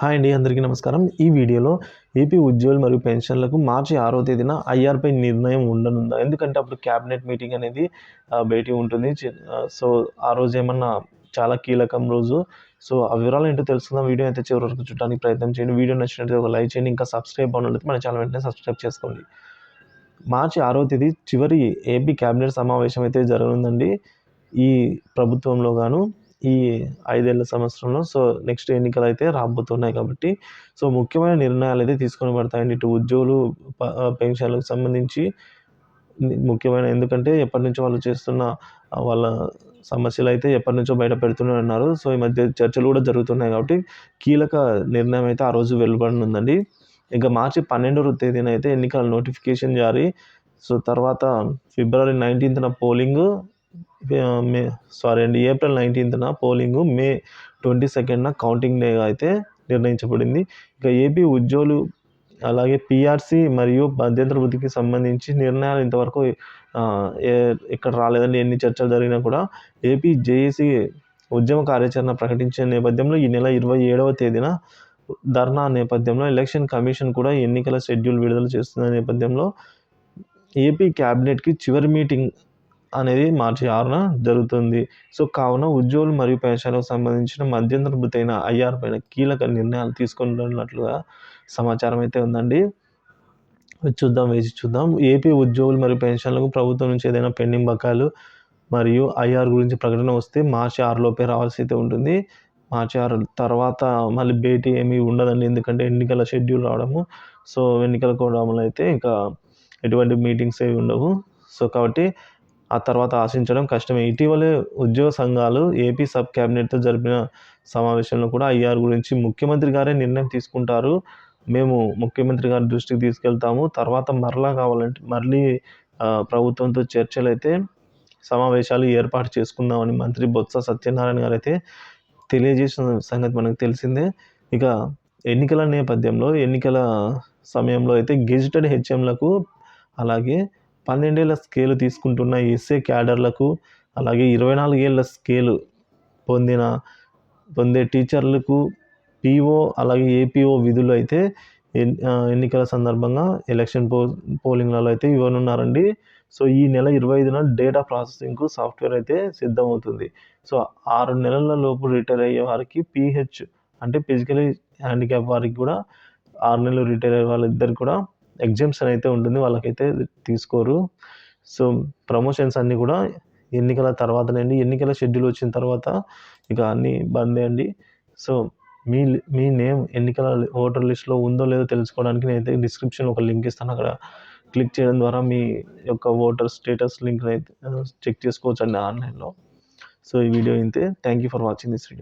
Hi అండి అందరికీ నమస్కారం. ఈ వీడియోలో ఏపీ ఉద్యోగులు మరియు పెన్షన్లకు మార్చి ఆరో తేదీన ఐఆర్పై నిర్ణయం ఉండనుందా? ఎందుకంటే అప్పుడు క్యాబినెట్ మీటింగ్ అనేది భేటీ ఉంటుంది. సో ఆ రోజు ఏమన్నా చాలా కీలకం రోజు. సో ఆ వివరాలు ఏంటో తెలుసుకుందాం. వీడియో అయితే చివరి వరకు చూడడానికి ప్రయత్నం చేయండి. వీడియో నచ్చినట్టు ఒక లైక్ చేయండి. ఇంకా సబ్స్క్రైబ్ అవ్వలేదు మన ఛానల్ వెంటనే సబ్స్క్రైబ్ చేసుకోండి. మార్చి ఆరో తేదీ చివరి ఏపీ క్యాబినెట్ సమావేశం అయితే జరగనుందండి. ఈ ప్రభుత్వంలో గాను ఈ ఐదేళ్ళ సంవత్సరంలో సో నెక్స్ట్ ఎన్నికలు అయితే రాబోతున్నాయి కాబట్టి సో ముఖ్యమైన నిర్ణయాలు అయితే తీసుకొని పడతాయండి. ఇటు ఉద్యోగులు పెన్షన్లకు సంబంధించి ముఖ్యమైన ఎందుకంటే ఎప్పటి నుంచో వాళ్ళు చేస్తున్న వాళ్ళ సమస్యలు అయితే ఎప్పటి నుంచో బయట పెడుతున్నారు అన్నారు. సో ఈ మధ్య చర్చలు కూడా జరుగుతున్నాయి కాబట్టి కీలక నిర్ణయం అయితే ఆ రోజు వెలువడనుందండి. ఇంకా మార్చి పన్నెండవ తేదీన అయితే ఎన్నికల నోటిఫికేషన్ జారీ. సో తర్వాత ఫిబ్రవరి నైన్టీన్త్న పోలింగ్ మే సారీ అండి ఏప్రిల్ నైన్టీన్త్న పోలింగు మే ట్వంటీ సెకండ్న కౌంటింగ్ డేగా అయితే నిర్ణయించబడింది. ఇక ఏపీ ఉద్యోగులు అలాగే పిఆర్సీ మరియు మధ్యంతర వృద్ధికి సంబంధించి నిర్ణయాలు ఇంతవరకు ఇక్కడ రాలేదండి ఎన్ని చర్చలు జరిగినా కూడా. ఏపీ జేఏసీ ఉద్యమ కార్యాచరణ ప్రకటించిన నేపథ్యంలో ఈ నెల ఇరవై ఏడవ తేదీన ధర్నా నేపథ్యంలో ఎలక్షన్ కమిషన్ కూడా ఎన్నికల షెడ్యూల్ విడుదల చేస్తున్న నేపథ్యంలో ఏపీ క్యాబినెట్కి చివరి మీటింగ్ అనేది మార్చి ఆరున జరుగుతుంది. సో కావున ఉద్యోగులు మరియు పెన్షన్లకు సంబంధించిన మధ్యంతరభూతైన ఐఆర్ పైన కీలక నిర్ణయాలు తీసుకుంటున్నట్లుగా సమాచారం అయితే ఉందండి. చూద్దాం వేసి చూద్దాం. ఏపీ ఉద్యోగులు మరియు పెన్షన్లకు ప్రభుత్వం నుంచి ఏదైనా పెండింగ్ బకాలు మరియు ఐఆర్ గురించి ప్రకటన వస్తే మార్చి ఆరులోపే రావాల్సి అయితే ఉంటుంది. మార్చి ఆరు తర్వాత మళ్ళీ భేటీ ఏమీ ఉండదండి. ఎందుకంటే ఎన్నికల షెడ్యూల్ రావడము. సో ఎన్నికల కూడా అయితే ఇంకా ఎటువంటి మీటింగ్స్ ఏవి ఉండవు. సో కాబట్టి ఆ తర్వాత ఆశించడం కష్టమే. ఇటీవలే ఉద్యోగ సంఘాలు ఏపీ సబ్ క్యాబినెట్తో జరిపిన సమావేశంలో కూడా ఐఆర్ గురించి ముఖ్యమంత్రి గారే నిర్ణయం తీసుకుంటారు. మేము ముఖ్యమంత్రి గారి దృష్టికి తీసుకెళ్తాము. తర్వాత మరలా కావాలంటే మళ్ళీ ప్రభుత్వంతో చర్చలు అయితే సమావేశాలు ఏర్పాటు చేసుకుందామని మంత్రి బొత్స సత్యనారాయణ గారు అయితే తెలియజేసిన సంగతి మనకు తెలిసిందే. ఇక ఎన్నికల నేపథ్యంలో ఎన్నికల సమయంలో అయితే గెజిటెడ్ హెచ్ఎంలకు అలాగే పన్నెండేళ్ళ స్కేలు తీసుకుంటున్న ఎస్ఏ క్యాడర్లకు అలాగే ఇరవై నాలుగేళ్ళ స్కేలు పొందిన పొందే టీచర్లకు పీఓ అలాగే ఏపీఓ విధులు అయితే ఎన్నికల సందర్భంగా ఎలక్షన్ పో పోలింగ్లలో అయితే ఇవ్వనున్నారండి. సో ఈ నెల ఇరవై ఐదున డేటా ప్రాసెసింగ్కు సాఫ్ట్వేర్ అయితే సిద్ధమవుతుంది. సో ఆరు నెలల లోపు రిటైర్ అయ్యే వారికి పీహెచ్ అంటే ఫిజికలీ హ్యాండిక్యాప్ వారికి కూడా ఆరు నెలలు రిటైర్ అయ్యే వాళ్ళిద్దరికి కూడా ఎగ్జామ్షన్ అయితే ఉంటుంది వాళ్ళకైతే తీసుకోరు. సో ప్రమోషన్స్ అన్నీ కూడా ఎన్నికల తర్వాతనండి ఎన్నికల షెడ్యూల్ వచ్చిన తర్వాత ఇక అన్నీ బందే అండి. సో మీ మీ నేమ్ ఎన్నికల ఓటర్ లిస్ట్లో ఉందో లేదో తెలుసుకోవడానికి నేనైతే డిస్క్రిప్షన్ ఒక లింక్ ఇస్తాను. అక్కడ క్లిక్ చేయడం ద్వారా మీ యొక్క ఓటర్ స్టేటస్ లింక్ అయితే చెక్ చేసుకోవచ్చు అండి ఆన్లైన్లో. సో ఈ వీడియో అయితే thank you for watching this video.